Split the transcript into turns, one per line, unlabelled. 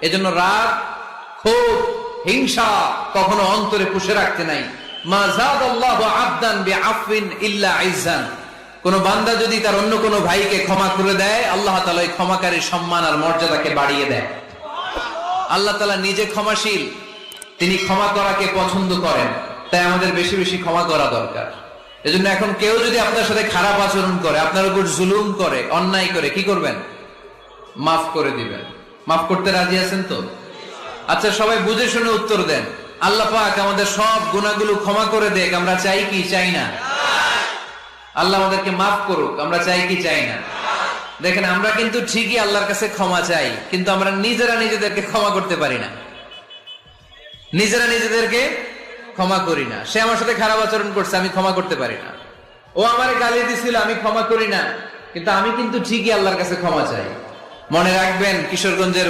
এজন্য রাগ, ক্ষোভ, হিংসা কখনো অন্তরে পুষে রাখতে নাই। কোন বান্দা যদি তার অন্য কোন ভাইকে ক্ষমা করে দেয়, আল্লাহ তাআলা ওই ক্ষমাকারীর সম্মান আর মর্যাদাকে বাড়িয়ে দেয়। আল্লাহ তাআলা নিজে ক্ষমাশীল, তিনি ক্ষমা করাকে পছন্দ করেন, তাই আমাদের বেশি বেশি ক্ষমা করা দরকার। এজন্য এখন কেউ যদি আপনার সাথে খারাপ আচরণ করে, আপনার উপর জুলুম করে, অন্যায় করে, কি করবেন? মাফ করে দিবেন। মাফ করতে রাজি আছেন তো? আচ্ছা সবাই বুঝে শুনে উত্তর দেন। আল্লাহ পাক আমাদের সব গুণাগুলো ক্ষমা করে দেখ আমরা চাই কি? চাই না। আল্লাহ আমাদেরকে মাফ করুক, আমরা চাই কি? চাই না। দেখেন, আমরা কিন্তু ঠিকই আল্লাহর কাছে ক্ষমা চাই, কিন্তু আমরা নিজেরা নিজেদেরকে ক্ষমা করতে পারি না। নিজেরা নিজেদেরকে ক্ষমা করি না। সে আমার সাথে খারাপ আচরণ করছে, আমি ক্ষমা করতে পারি না। ও আমার গালি দিছিল, আমি ক্ষমা করি না। কিন্তু আমি কিন্তু ঠিকই আল্লাহর কাছে ক্ষমা চাই। মনে রাখবেন কিশোরগঞ্জের